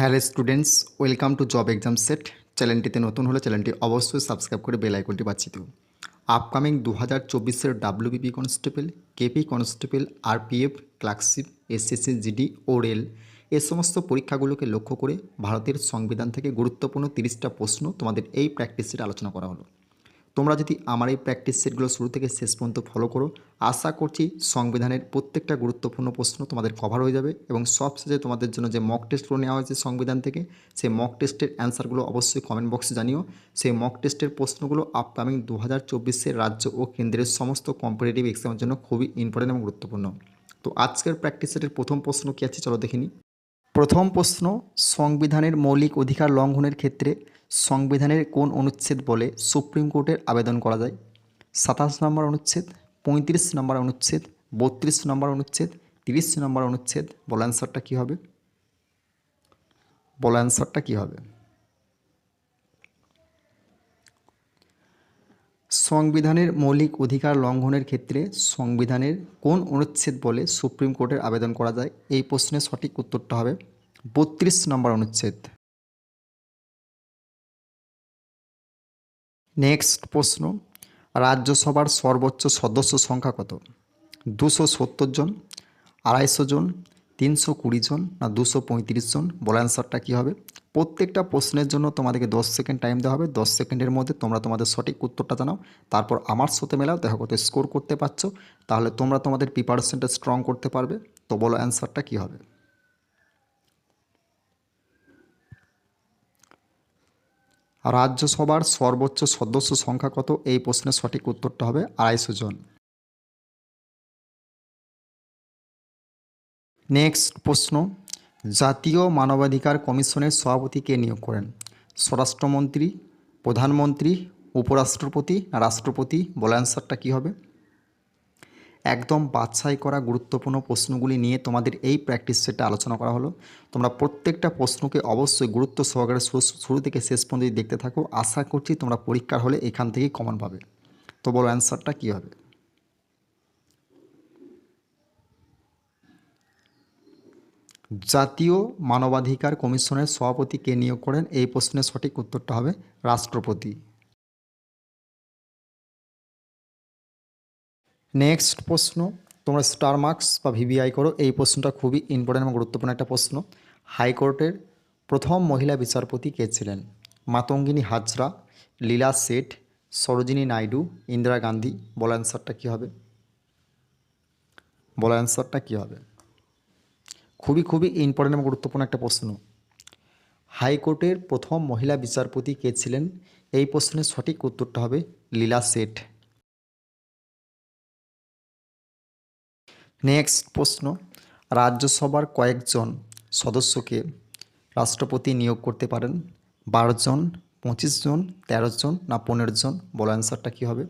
Hello students, welcome to job exam set. চ্যানেলটিতে নতুন হলে চ্যানেলটি অবশ্যই সাবস্ক্রাইব করে বেল আইকনটি বাচ্চিত আপকামিং দু হাজার চব্বিশের WBP constable, KP constable, RPF, clerkship, SSC, GD ও রেল, এ সমস্ত পরীক্ষাগুলোকে লক্ষ্য করে ভারতের সংবিধান থেকে গুরুত্বপূর্ণ তিরিশটা প্রশ্ন তোমাদের এই প্র্যাকটিসের আলোচনা করা হলো। তোমরা যদি আমার এই প্র্যাকটিস সেটগুলো শুরু থেকে শেষ পর্যন্ত ফলো করো, আশা করছি সংবিধানের প্রত্যেকটা গুরুত্বপূর্ণ প্রশ্ন তোমাদের কভার হয়ে যাবে এবং সবশেষে তোমাদের জন্য যে মক টেস্টগুলো নেওয়া হয়েছে সংবিধান থেকে, সেই মক টেস্টের অ্যান্সারগুলো অবশ্যই কমেন্ট বক্সে জানিও। সেই মক টেস্টের প্রশ্নগুলো আপকামিং দু হাজার চব্বিশের রাজ্য ও কেন্দ্রের সমস্ত কম্পিটিটিভ এক্সামের জন্য খুবই ইম্পর্টেন্ট এবং গুরুত্বপূর্ণ। তো আজকের প্র্যাকটিস সেটের প্রথম প্রশ্ন কী আছে? চলো দেখিনি প্রথম প্রশ্ন, সংবিধানের মৌলিক অধিকার লঙ্ঘনের ক্ষেত্রে সংবিধানের কোন অনুচ্ছেদ বলে সুপ্রিম কোর্টের আবেদন করা যায়? সাতাশ নম্বর অনুচ্ছেদ, পঁয়ত্রিশ নম্বর অনুচ্ছেদ, বত্রিশ নম্বর অনুচ্ছেদ, তিরিশ নম্বর অনুচ্ছেদ, বল অ্যান্সারটা কী হবে? বল অ্যান্সারটা কী হবে? সংবিধানের মৌলিক অধিকার লঙ্ঘনের ক্ষেত্রে সংবিধানের কোন অনুচ্ছেদ বলে সুপ্রিম কোর্টের আবেদন করা যায়? এই প্রশ্নের সঠিক উত্তরটা হবে বত্রিশ নম্বর অনুচ্ছেদ। নেক্সট প্রশ্ন, রাজ্যসভার সর্বোচ্চ সদস্য সংখ্যা কত? দুশো সত্তর জন, আড়াইশো জন, তিনশো কুড়ি জন না দুশো পঁয়ত্রিশ জন? বল অ্যান্সারটা কী হবে? প্রত্যেকটা প্রশ্নের জন্য তোমাদেরকে দশ সেকেন্ড টাইম দেওয়া হবে। দশ সেকেন্ডের মধ্যে তোমরা তোমাদের সঠিক উত্তরটা জানাও। তারপর আমার সাথে মেলাও, দেখো কত স্কোর করতে পারছ। তাহলে তোমরা তোমাদের প্রিপারেশনটা স্ট্রং করতে পারবে। তো বলো অ্যান্সারটা কী হবে? রাজ্যসভার সর্বোচ্চ সদস্য সংখ্যা কত? এই প্রশ্নের সঠিক উত্তরটা হবে আড়াইশো জন। নেক্সট প্রশ্ন, জাতীয় মানবাধিকার কমিশনের সভাপতি কে নিয়োগ করেন? স্বরাষ্ট্রমন্ত্রী, প্রধানমন্ত্রী, উপরাষ্ট্রপতি রাষ্ট্রপতি? বলে অ্যান্সারটা কী হবে? একদম বাছাই করা গুরুত্বপূর্ণ প্রশ্নগুলি নিয়ে তোমাদের এই প্র্যাকটিস সেটটা আলোচনা করা হলো। তোমরা প্রত্যেকটা প্রশ্নকে অবশ্যই গুরুত্ব সহকারে শুরু- থেকে শেষ পর্যন্ত দেখতে থাকো, আশা করছি তোমরা পরীক্ষার হলে এখান থেকেই কমন পাবে। তো বলো অ্যান্সারটা কী হবে? জাতীয় মানবাধিকার কমিশনের সভাপতি কে নিয়োগ করেন? এই প্রশ্নের সঠিক উত্তরটা হবে রাষ্ট্রপতি। নেক্সট প্রশ্ন, তোমরা স্টার মার্কস বা ভিভিআই করো, এই প্রশ্নটা খুবই ইম্পর্টেন্ট এবং গুরুত্বপূর্ণ একটা প্রশ্ন। হাইকোর্টের প্রথম মহিলা বিচারপতি কে ছিলেন? মাতঙ্গিনী হাজরা, লীলা শেঠ সরোজিনী নাইডু, ইন্দিরা গান্ধী। বলা অ্যান্সারটা কী হবে? বলা অ্যান্সারটা কী হবে? খুবই খুবই ইম্পর্টেন্ট এবং গুরুত্বপূর্ণ একটা প্রশ্ন। হাইকোর্টের প্রথম মহিলা বিচারপতি কে ছিলেন? এই প্রশ্নের সঠিক উত্তরটা হবে লীলা শেঠ নেক্সট প্রশ্ন, রাজ্যসভার কয়েকজন সদস্যকে রাষ্ট্রপতি নিয়োগ করতে পারেন। বারো জন, পঁচিশ জন, তেরো জন না পনেরো জন? বলো অ্যান্সারটা কী হবে?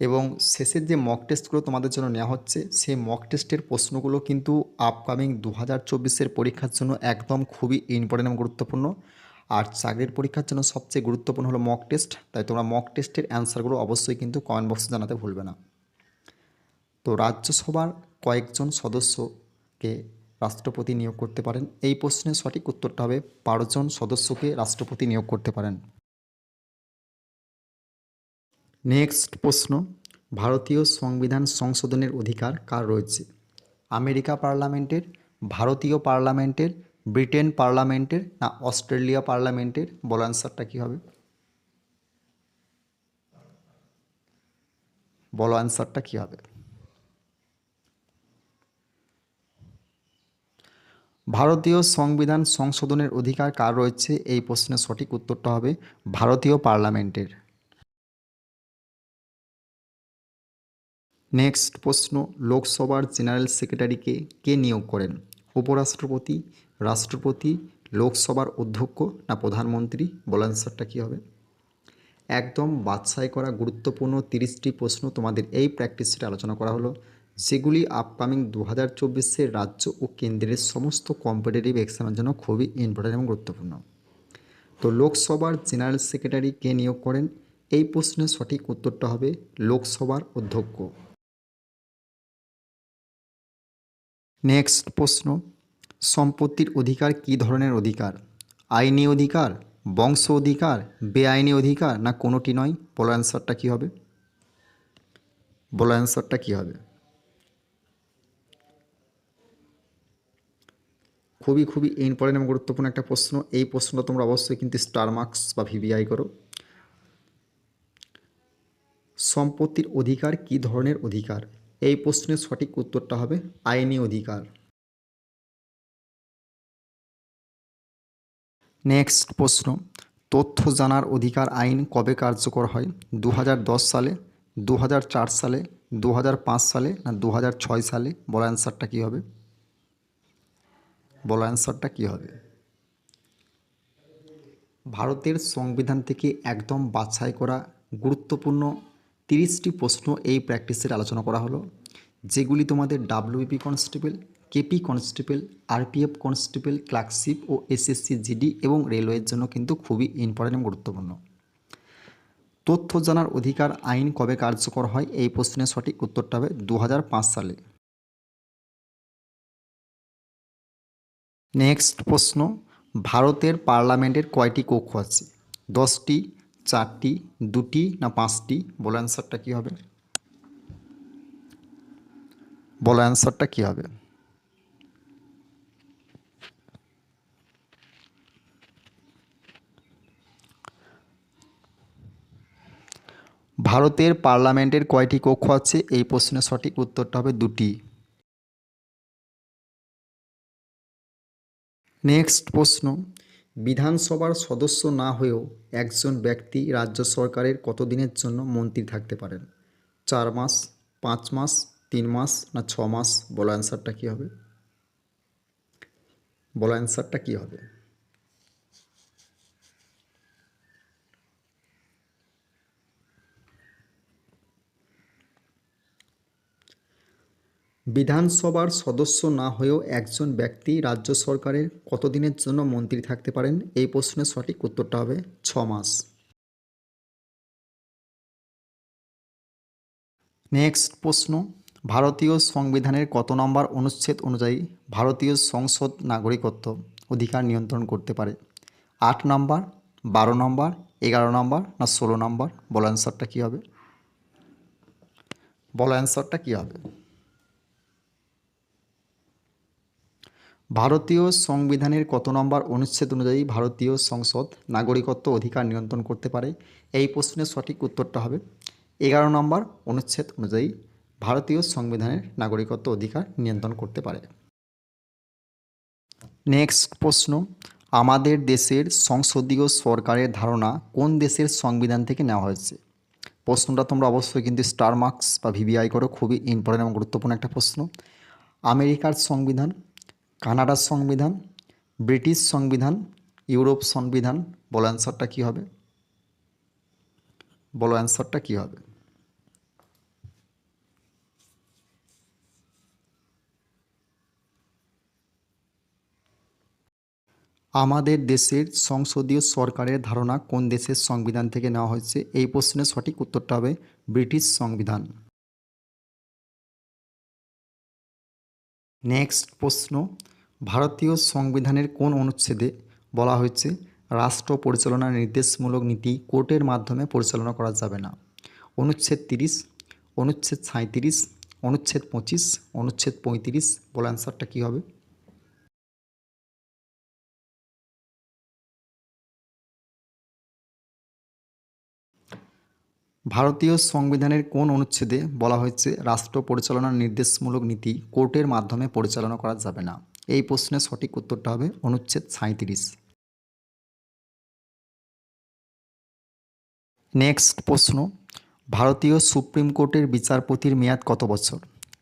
এবং শেষের যে মক টেস্টগুলো তোমাদের জন্য নেওয়া হচ্ছে, সেই মক টেস্টের প্রশ্নগুলো কিন্তু আপকামিং দু হাজার চব্বিশের পরীক্ষার জন্য একদম খুবই ইম্পর্টেন্ট এবং গুরুত্বপূর্ণ। আর চাকরির পরীক্ষার জন্য সবচেয়ে গুরুত্বপূর্ণ হলো মক টেস্ট তাই তোমরা মক টেস্টের অ্যান্সারগুলো অবশ্যই কিন্তু কমেন্ট বক্সে জানাতে ভুলবে না। তো রাজ্যসভার কয়েকজন সদস্যকে রাষ্ট্রপতি নিয়োগ করতে পারেন। এই প্রশ্নের সঠিক উত্তরটা হবে বারোজন সদস্যকে রাষ্ট্রপতি নিয়োগ করতে পারেন। নেক্সট প্রশ্ন, ভারতীয় সংবিধান সংশোধনের অধিকার কার রয়েছে? আমেরিকা পার্লামেন্টের, ভারতীয় পার্লামেন্টের, ব্রিটেন পার্লামেন্টের না অস্ট্রেলিয়া পার্লামেন্টের? বল অ্যান্সারটা কী হবে? বলো অ্যান্সারটা কী হবে? ভারতীয় সংবিধান সংশোধনের অধিকার কার রয়েছে? এই প্রশ্নের সঠিক উত্তরটা হবে ভারতীয় পার্লামেন্টের। নেক্সট প্রশ্ন, লোকসভার জেনারেল সেক্রেটারিকে কে নিয়োগ করেন? উপরাষ্ট্রপতি, রাষ্ট্রপতি, লোকসভার অধ্যক্ষ না প্রধানমন্ত্রী? বল অ্যান্সারটা কী হবে? একদম বাছাই করা গুরুত্বপূর্ণ তিরিশটি প্রশ্ন তোমাদের এই প্র্যাকটিসটা আলোচনা করা হলো। যেগুলি আপকামিং দু হাজার চব্বিশের রাজ্য ও কেন্দ্রের সমস্ত কম্পিটিটিভ এক্সামের জন্য খুবই ইম্পর্টেন্ট এবং গুরুত্বপূর্ণ। তো লোকসভার জেনারেল সেক্রেটারি কে নিয়োগ করেন? এই প্রশ্নের সঠিক উত্তরটা হবে লোকসভার অধ্যক্ষ। নেক্সট প্রশ্ন, সম্পত্তির অধিকার কী ধরনের অধিকার? আইনি অধিকার, বংশ অধিকার, বেআইনি অধিকার, না কোনোটি নয়? বলো অ্যান্সারটা কী হবে? বলো অ্যান্সারটা কী হবে? খুবই খুবই ইম্পর্টেন্ট এবং গুরুত্বপূর্ণ একটা প্রশ্ন। এই প্রশ্নটা তোমরা অবশ্যই কিন্তু স্টার মার্কস বা ভিভিআই করো। সম্পত্তির অধিকার কী ধরনের অধিকার? এই প্রশ্নের সঠিক উত্তরটা হবে আইনি অধিকার। নেক্সট প্রশ্ন, তথ্য জানার অধিকার আইন কবে কার্যকর হয়? দু হাজার দশ সালে দু হাজার চার সালে দু হাজার পাঁচ সালে না দু হাজার ছয় সালে? বলা অ্যান্সারটা কী হবে? বলা অ্যান্সারটা কী হবে? ভারতের সংবিধান থেকে একদম বাছাই করা গুরুত্বপূর্ণ তিরিশটি প্রশ্ন এই প্র্যাকটিসের আলোচনা করা হলো, যেগুলি তোমাদের WBP constable KP constable RPF constable clerkship ও এসএসসি জিডি এবং রেলওয়ের জন্য কিন্তু খুবই ইম্পর্টেন্ট গুরুত্বপূর্ণ। তথ্য জানার অধিকার আইন কবে কার্যকর হয় এই প্রশ্নের সঠিক উত্তরটা হবে দু হাজার পাঁচ সালে। নেক্সট প্রশ্ন, ভারতের পার্লামেন্টের কয়টি কক্ষ আছে? দশটি, চারটি, দুটি না পাঁচটি? বলো অ্যান্সারটা কী হবে? বলো অ্যান্সারটা কী হবে? ভারতের পার্লামেন্টের কয়টি কক্ষ আছে? এই প্রশ্নের সঠিক উত্তরটা হবে দুটি। নেক্সট প্রশ্ন, বিধানসভার সদস্য না হয়েও একজন ব্যক্তি রাজ্য সরকারের কতদিনের জন্য মন্ত্রী থাকতে পারেন? চার মাস, পাঁচ মাস, তিন মাস না ছ মাস? বলো অ্যান্সারটা কী হবে? বলো অ্যান্সারটা কী হবে? বিধানসভার সদস্য না হয়েও একজন ব্যক্তি রাজ্য সরকারের কতদিনের জন্য মন্ত্রী থাকতে পারেন? এই প্রশ্নের সঠিক উত্তরটা হবে ছ মাস। নেক্সট প্রশ্ন, ভারতীয় সংবিধানের কত নম্বর অনুচ্ছেদ অনুযায়ী ভারতীয় সংসদ নাগরিকত্ব অধিকার নিয়ন্ত্রণ করতে পারে? আট নম্বর, বারো নম্বর, এগারো নম্বর না ষোলো নম্বর? বলো অ্যান্সারটা কী হবে? বলো অ্যান্সারটা কী হবে? ভারতীয় সংবিধানের কত নম্বর অনুচ্ছেদ অনুযায়ী ভারতীয় সংসদ নাগরিকত্ব অধিকার নিয়ন্ত্রণ করতে পারে? এই প্রশ্নের সঠিক উত্তরটা হবে এগারো নম্বর অনুচ্ছেদ অনুযায়ী ভারতীয় সংবিধানের নাগরিকত্ব অধিকার নিয়ন্ত্রণ করতে পারে। নেক্সট প্রশ্ন, আমাদের দেশের সংসদীয় সরকারের ধারণা কোন দেশের সংবিধান থেকে নেওয়া হয়েছে? প্রশ্নটা তোমরা অবশ্যই কিন্তু স্টার মার্কস বা ভিভিআই করো খুবই ইম্পর্টেন্ট এবং গুরুত্বপূর্ণ একটা প্রশ্ন। আমেরিকার সংবিধান কানাডার সংবিধান, ব্রিটিশ সংবিধান, ইউরোপ সংবিধান, বলো অ্যান্সারটা কী হবে? বলো অ্যান্সারটা কী হবে? আমাদের দেশের সংসদীয় সরকারের ধারণা কোন দেশের সংবিধান থেকে নেওয়া হয়েছে? এই প্রশ্নের সঠিক উত্তরটা হবে ব্রিটিশ সংবিধান। নেক্সট প্রশ্ন, ভারতীয় সংবিধানের কোন অনুচ্ছেদে বলা হয়েছে, রাষ্ট্র পরিচালনার নির্দেশমূলক নীতি কোর্টের মাধ্যমে পরিচালনা করা যাবে না? অনুচ্ছেদ তিরিশ, অনুচ্ছেদ সাঁত্রিশ অনুচ্ছেদ পঁচিশ, অনুচ্ছেদ পঁয়ত্রিশ, বলে অ্যান্সারটা কী হবে? ভারতীয় সংবিধানের কোন অনুচ্ছেদে বলা হয়েছে, রাষ্ট্র পরিচালনার নির্দেশমূলক নীতি কোর্টের মাধ্যমে পরিচালনা করা যাবে না এই প্রশ্নের সঠিক উত্তরটা হবে অনুচ্ছেদ সাঁইত্রিশ। নেক্সট প্রশ্ন, ভারতীয় সুপ্রিম কোর্টের বিচারপতির মেয়াদ কত বছর?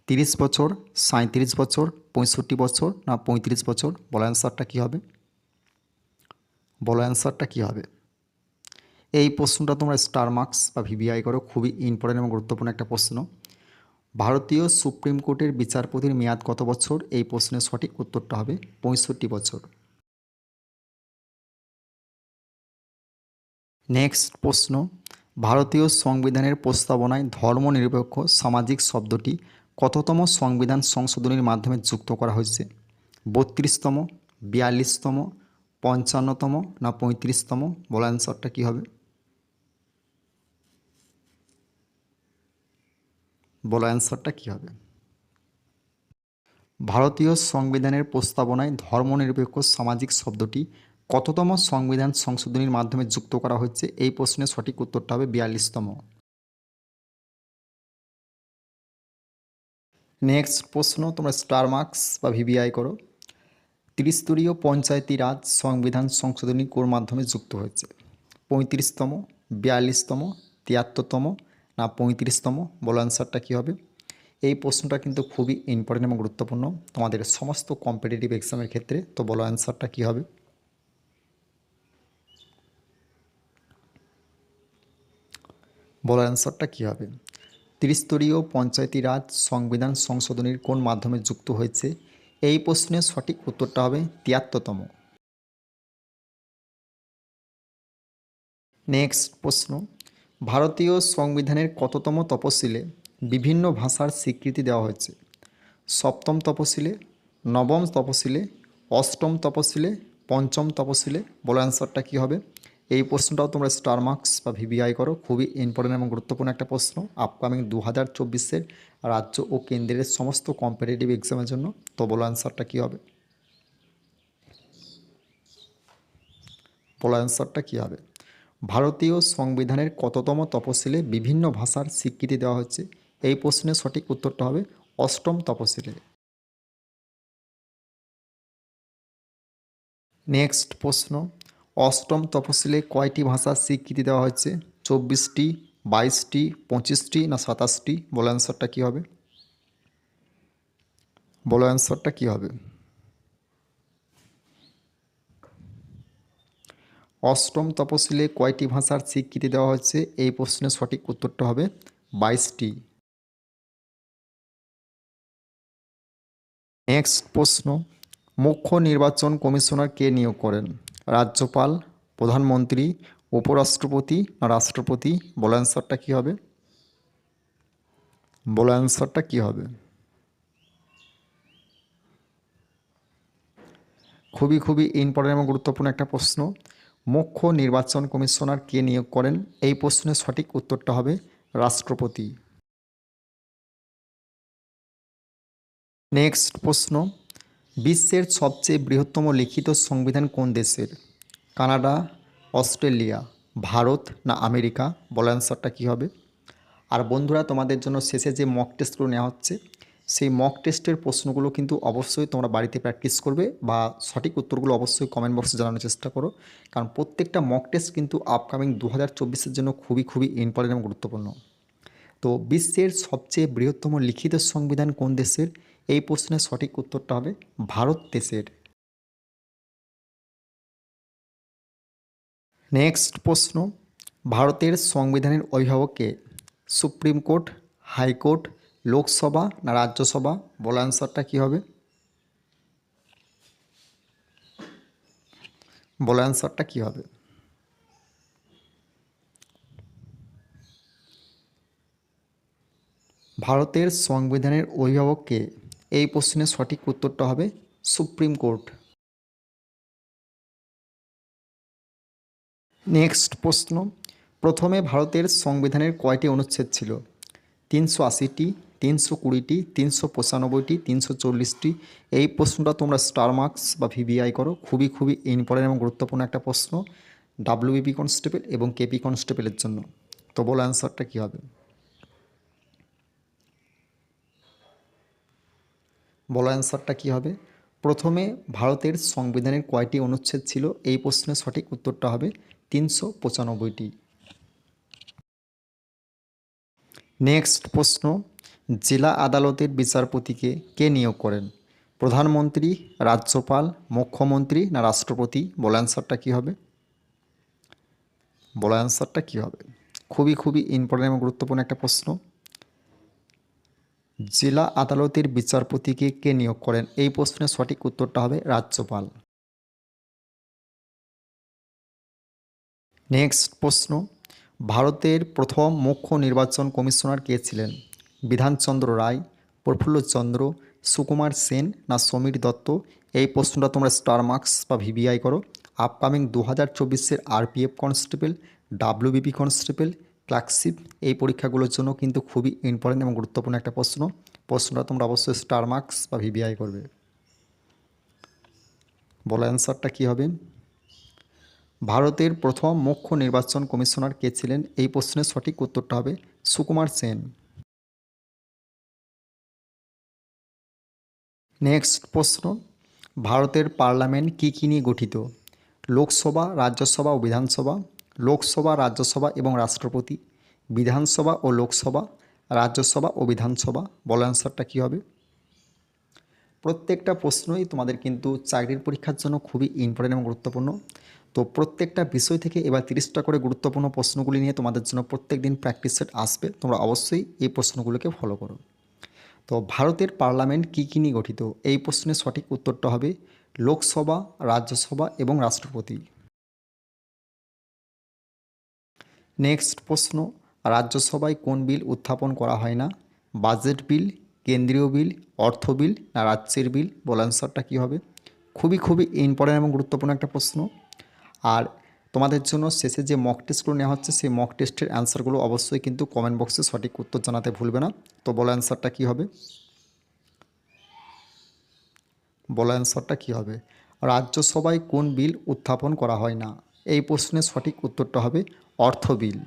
তিরিশ বছর, সাঁইত্রিশ বছর, পঁয়ষট্টি বছর না পঁয়ত্রিশ বছর? বলো অ্যান্সারটা কী হবে? বলো অ্যান্সারটা কী হবে? এই প্রশ্নটা তোমরা স্টার মার্কস বা ভিভিআই করো, খুবই ইম্পর্টেন্ট এবং গুরুত্বপূর্ণ একটা প্রশ্ন। ভারতীয় সুপ্রিম কোর্টের বিচারপতির মেয়াদ কত বছর? এই প্রশ্নের সঠিক উত্তরটা হবে পঁয়ষট্টি বছর। নেক্সট প্রশ্ন, ভারতীয় সংবিধানের প্রস্তাবনায় ধর্মনিরপেক্ষ সামাজিক শব্দটি কততম সংবিধান সংশোধনীর মাধ্যমে যুক্ত করা হয়েছে? বত্রিশতম, বিয়াল্লিশতম, পঞ্চান্নতম না পঁয়ত্রিশতম? বলো অ্যান্সারটা কী হবে? বলো অ্যান্সারটা কী হবে? ভারতীয় সংবিধানের প্রস্তাবনায় ধর্মনিরপেক্ষ সামাজিক শব্দটি কততম সংবিধান সংশোধনীর মাধ্যমে যুক্ত করা হচ্ছে এই প্রশ্নের সঠিক উত্তরটা হবে বিয়াল্লিশতম। নেক্সট প্রশ্ন, তোমরা স্টার মার্কস বা ভিভিআই করো। ত্রিস্তরীয় পঞ্চায়েতি রাজ সংবিধান সংশোধনী কোর মাধ্যমে যুক্ত হয়েছে। পঁয়ত্রিশতম, বিয়াল্লিশতম, তিয়াত্তরতম না পঁয়ত্রিশতম? বলো অ্যান্সারটা কী হবে? এই প্রশ্নটা কিন্তু খুবই ইম্পর্টেন্ট এবং গুরুত্বপূর্ণ। তোমাদের সমস্ত কম্পিটিটিভ এক্সামের ক্ষেত্রে, তো বলো অ্যান্সারটা কী হবে? বলো অ্যান্সারটা কী হবে? ত্রিস্তরীয় পঞ্চায়েতি রাজ সংবিধান সংশোধনীর কোন মাধ্যমে যুক্ত হয়েছে? এই প্রশ্নের সঠিক উত্তরটা হবে তিয়াত্তরতম। নেক্সট প্রশ্ন। ভারতীয় সংবিধানের কততম তপশিলে বিভিন্ন ভাষার স্বীকৃতি দেওয়া হয়েছে? সপ্তম তপশিলে, নবম তপশিলে, অষ্টম তপশিলে, পঞ্চম তপশিলে? বলো অ্যান্সারটা কী হবে? এই প্রশ্নটাও তোমরা স্টার মার্কস বা ভিভিআই করো, খুবই ইম্পর্টেন্ট এবং গুরুত্বপূর্ণ একটা প্রশ্ন। আপকামিং দু হাজার চব্বিশের রাজ্য ও কেন্দ্রের সমস্ত কম্পিটিটিভ এক্সামের জন্য। তো বলো অ্যান্সারটা কী হবে? বলো অ্যান্সারটা কী হবে? ভারতীয় সংবিধানের কততম তপশিলে বিভিন্ন ভাষার স্বীকৃতি দেওয়া হচ্ছে এই প্রশ্নের সঠিক উত্তরটা হবে অষ্টম তপশিলে নেক্সট প্রশ্ন। অষ্টম তপশিলে কয়টি ভাষার স্বীকৃতি দেওয়া হচ্ছে চব্বিশটি, বাইশটি, পঁচিশটি না সাতাশটি? বলো অ্যান্সারটা কী হবে? বলো অ্যান্সারটা কী হবে? অষ্টম তপশিলে কয়টি ভাষার স্বীকৃতি দেওয়া হচ্ছে এই প্রশ্নের সঠিক উত্তরটা হবে বাইশটি। নেক্সট প্রশ্ন, মুখ্য নির্বাচন কমিশনার কে নিয়োগ করেন? রাজ্যপাল, প্রধানমন্ত্রী, উপরাষ্ট্রপতি না রাষ্ট্রপতি? বলো অ্যান্সারটা কী হবে? বলো অ্যান্সারটা কী হবে? খুবই খুবই ইম্পর্টেন্ট এবং গুরুত্বপূর্ণ একটা প্রশ্ন। মুখ্য নির্বাচন কমিশনার কে নিয়োগ করেন? এই প্রশ্নের সঠিক উত্তরটা হবে রাষ্ট্রপতি। নেক্সট প্রশ্ন। বিশ্বের সবচেয়ে বৃহত্তম লিখিত সংবিধান কোন দেশের? কানাডা, অস্ট্রেলিয়া, ভারত না আমেরিকা? বলো অ্যান্সারটা কী হবে? আর বন্ধুরা, তোমাদের জন্য শেষে যে মক টেস্টগুলো নেওয়া হচ্ছে সেই মক টেস্টের প্রশ্নগুলো কিন্তু অবশ্যই তোমরা বাড়িতে প্র্যাকটিস করবে বা সঠিক উত্তরগুলো অবশ্যই কমেন্ট বক্সে জানানোর চেষ্টা করো। কারণ প্রত্যেকটা মক টেস্ট কিন্তু আপকামিং দু হাজার জন্য খুবই খুবই ইম্পর্টেন্ট এবং গুরুত্বপূর্ণ। তো বিশ্বের সবচেয়ে বৃহত্তম লিখিত সংবিধান কোন দেশের? এই প্রশ্নের সঠিক উত্তরটা হবে ভারত দেশের। নেক্সট প্রশ্ন, ভারতের সংবিধানের অভিভাবককে supreme court, high court Lok Sabha না রাজ্যসভা? বলা অ্যান্সারটা কী হবে? বলা অ্যান্সারটা কী হবে? ভারতের সংবিধানের অভিভাবককে এই প্রশ্নের সঠিক উত্তরটা হবে সুপ্রিম কোর্ট। নেক্সট প্রশ্ন। প্রথমে ভারতের সংবিধানের কয়টি অনুচ্ছেদ ছিল? তিনশো আশিটি তিনশো কুড়িটি, তিনশো পঁচানব্বইটি, তিনশো চল্লিশটি, এই প্রশ্নটা তোমরা স্টার মার্কস বা ভিভিআই করো। খুবই খুবই ইম্পর্টেন্ট এবং গুরুত্বপূর্ণ একটা প্রশ্ন ডাব্লিউবিপি কনস্টেবল এবং কেপি কনস্টেবলের জন্য। তো বলো অ্যান্সারটা কী হবে? বলো অ্যান্সারটা কী হবে? প্রথমে ভারতের সংবিধানের কয়টি অনুচ্ছেদ ছিল? এই প্রশ্নের সঠিক উত্তরটা হবে তিনশো পঁচানব্বইটি। নেক্সট প্রশ্ন জেলা আদালতের বিচারপতিকে কে নিয়োগ করেন? প্রধানমন্ত্রী, রাজ্যপাল, মুখ্যমন্ত্রী না রাষ্ট্রপতি? বলো অ্যান্সারটা কী হবে? বলো অ্যান্সারটা কী হবে? খুবই খুবই ইম্পর্টেন্ট এবং গুরুত্বপূর্ণ একটা প্রশ্ন। জেলা আদালতের বিচারপতিকে কে নিয়োগ করেন? এই প্রশ্নের সঠিক উত্তরটা হবে রাজ্যপাল। নেক্সট প্রশ্ন। ভারতের প্রথম মুখ্য নির্বাচন কমিশনার কে ছিলেন? বিধানচন্দ্র রায়, প্রফুল্লচন্দ্র, সুকুমার সেন না সমীর দত্ত, এই প্রশ্নটা তোমরা স্টার মার্কস বা ভিবিআই করো। আপকামিং দু হাজার চব্বিশের RPF constable WBP constable clerkship এই পরীক্ষাগুলোর জন্য কিন্তু খুবই ইম্পর্টেন্ট এবং গুরুত্বপূর্ণ একটা প্রশ্ন। প্রশ্নটা তোমরা অবশ্যই স্টার মার্কস বা ভিবিআই করবে। বলো অ্যান্সারটা কী হবে? ভারতের প্রথম মুখ্য নির্বাচন কমিশনার কে ছিলেন? এই প্রশ্নের সঠিক উত্তরটা হবে সুকুমার সেন। নেক্সট প্রশ্ন, ভারতের পার্লামেন্ট কী কী নিয়ে গঠিত? লোকসভা, রাজ্যসভা ও বিধানসভা, লোকসভা, রাজ্যসভা এবং রাষ্ট্রপতি, বিধানসভা ও লোকসভা, রাজ্যসভা ও বিধানসভা, বলো অ্যান্সারটা কী হবে? প্রত্যেকটা প্রশ্নই তোমাদের কিন্তু চাকরির পরীক্ষার জন্য খুবই ইম্পর্টেন্ট এবং গুরুত্বপূর্ণ। তো প্রত্যেকটা বিষয় থেকে এবার তিরিশটা করে গুরুত্বপূর্ণ প্রশ্নগুলি নিয়ে তোমাদের জন্য প্রত্যেক দিন প্র্যাকটিস সেট আসবে। তোমরা অবশ্যই এই প্রশ্নগুলোকে ফলো করো। তো ভারতের পার্লামেন্ট কী কী নিয়ে গঠিত? এই প্রশ্নের সঠিক উত্তরটা হবে লোকসভা, রাজ্যসভা এবং রাষ্ট্রপতি। নেক্সট প্রশ্ন, রাজ্যসভায় কোন বিল উত্থাপন করা হয় না? বাজেট বিল, কেন্দ্রীয় বিল, অর্থ বিল না রাজ্যের বিল? বল অ্যান্সারটা কী হবে? খুবই খুবই ইম্পর্টেন্ট এবং গুরুত্বপূর্ণ একটা প্রশ্ন। আর তোমাদের জন্য শেষে যে মক টেস্টগুলো নেওয়া হচ্ছে, সেই মক টেস্টের অ্যান্সারগুলো অবশ্যই কিন্তু কমেন্ট বক্সে সঠিক উত্তর জানাতে ভুলবে না। তো বলো অ্যান্সারটা কী হবে? বলো অ্যান্সারটা কী হবে? রাজ্যসভায় কোন বিল উত্থাপন করা হয় না? এই প্রশ্নের সঠিক উত্তরটা হবে অর্থ বিল।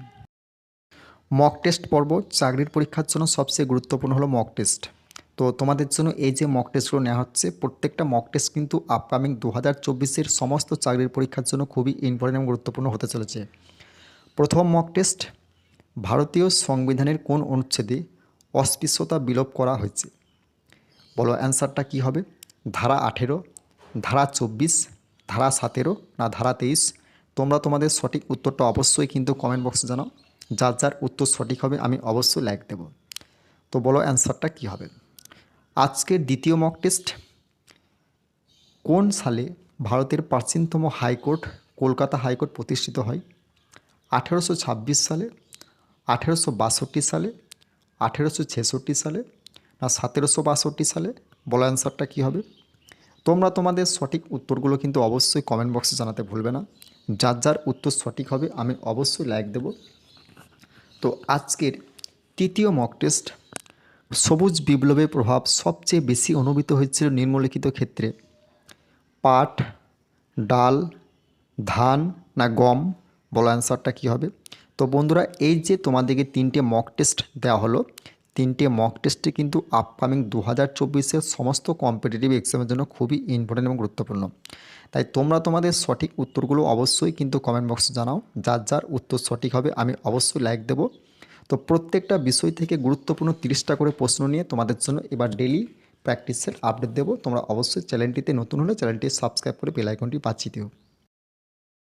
মক টেস্ট পর্ব চাকরির পরীক্ষার জন্য সবচেয়ে গুরুত্বপূর্ণ হলো মক টেস্ট তো তোমাদের জন্য এই যে মক টেস্টগুলো নেওয়া হচ্ছে, প্রত্যেকটা মক টেস্ট কিন্তু আপকামিং দু হাজার চব্বিশের সমস্ত চাকরির পরীক্ষার জন্য খুবই ইম্পর্টেন্ট এবং গুরুত্বপূর্ণ হতে চলেছে। প্রথম মক টেস্ট ভারতীয় সংবিধানের কোন অনুচ্ছেদে অস্পৃশ্যতা বিলোপ করা হয়েছে? বলো অ্যান্সারটা কী হবে? ধারা আঠেরো, ধারা চব্বিশ, ধারা সতেরো না ধারা তেইশ? তোমরা তোমাদের সঠিক উত্তরটা অবশ্যই কিন্তু কমেন্ট বক্সে জানাও। যার যার উত্তর সঠিক হবে আমি অবশ্যই লাইক দেব। তো বলো অ্যান্সারটা কী হবে? আজকের দ্বিতীয় মক টেস্ট কোন সালে ভারতের প্রাচীনতম হাইকোর্ট, কলকাতা হাইকোর্ট প্রতিষ্ঠিত হয়? আঠেরোশো ছাব্বিশ সালে, আঠেরোশো বাষট্টি সালে, আঠেরোশো ছেষট্টি সালে, না সতেরোশো বাষট্টি সালে? বলা অ্যান্সারটা কী হবে? তোমরা তোমাদের সঠিক উত্তরগুলো কিন্তু অবশ্যই কমেন্ট বক্সে জানাতে ভুলবে না। যার যার উত্তর সঠিক হবে, আমি অবশ্যই লাইক দেব। তো আজকের তৃতীয় মক টেস্ট সবুজ বিপ্লবের প্রভাব সবচেয়ে বেশি অনুভূত হয়েছিল নিম্নলিখিত ক্ষেত্রে। পাট, ডাল, ধান না গম? বলো অ্যান্সারটা কী হবে? তো বন্ধুরা, এই যে তোমাদেরকে তিনটে মক টেস্ট দেওয়া হলো, তিনটে মক টেস্টে কিন্তু আপকামিং দু হাজার চব্বিশের সমস্ত কম্পিটিটিভ এক্সামের জন্য খুবই ইম্পর্টেন্ট এবং গুরুত্বপূর্ণ। তাই তোমরা তোমাদের সঠিক উত্তরগুলো অবশ্যই কিন্তু কমেন্ট বক্সে জানাও। যার যার উত্তর সঠিক হবে, আমি অবশ্যই লাইক দেবো। তো প্রত্যেকটা বিষয় থেকে গুরুত্বপূর্ণ তিরিশটা করে প্রশ্ন নিয়ে তোমাদের জন্য এবার ডেলি প্র্যাকটিসের আপডেট দেবো। তোমরা অবশ্যই চ্যানেলটিতে নতুন হলে চ্যানেলটি সাবস্ক্রাইব করে বেলাইকনটি বাঁচিয়ে দিও।